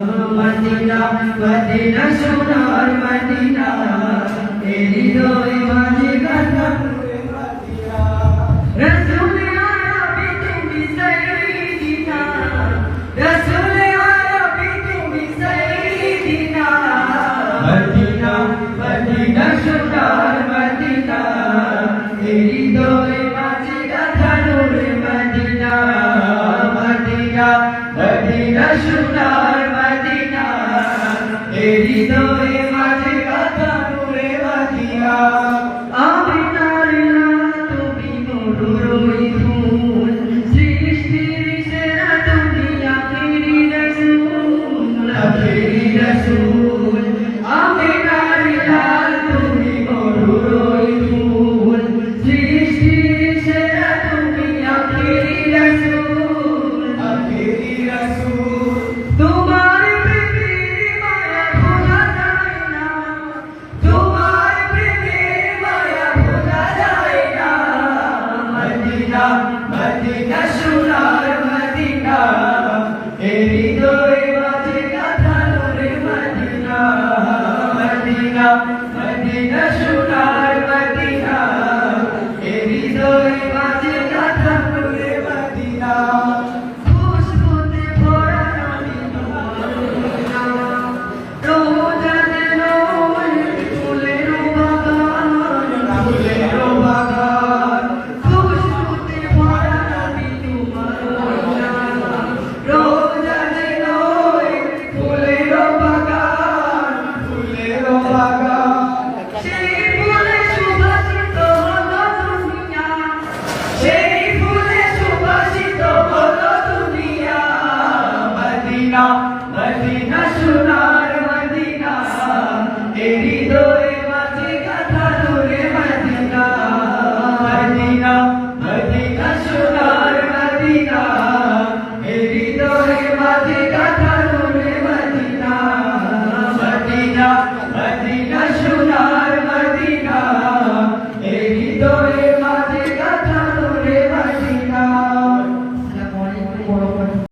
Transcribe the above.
Medina Medina সোনার মদিনা এই হৃদয় মাঝে গাথা রসুল আরবি তুমি সাইয়্যিদিনা রসুল আরবি তুমি সাইয়্যিদিনা মদিনা মদিনা সোনার মদিনা এই হৃদয় মদিনা সোনার মদিনা এই হৃদয়ে মাঝে কথা নূরে মদিনা মদিনা মদিনা সোনার মদিনা এরি দোরে বাজে গাথা রে মদিনা মদিনা মদিনা সোনার মদিনা সোনার মদিনা এরি দোরে মাঝে কথা দূরে মদিনা মদিনা মদিনা সোনার মদিনা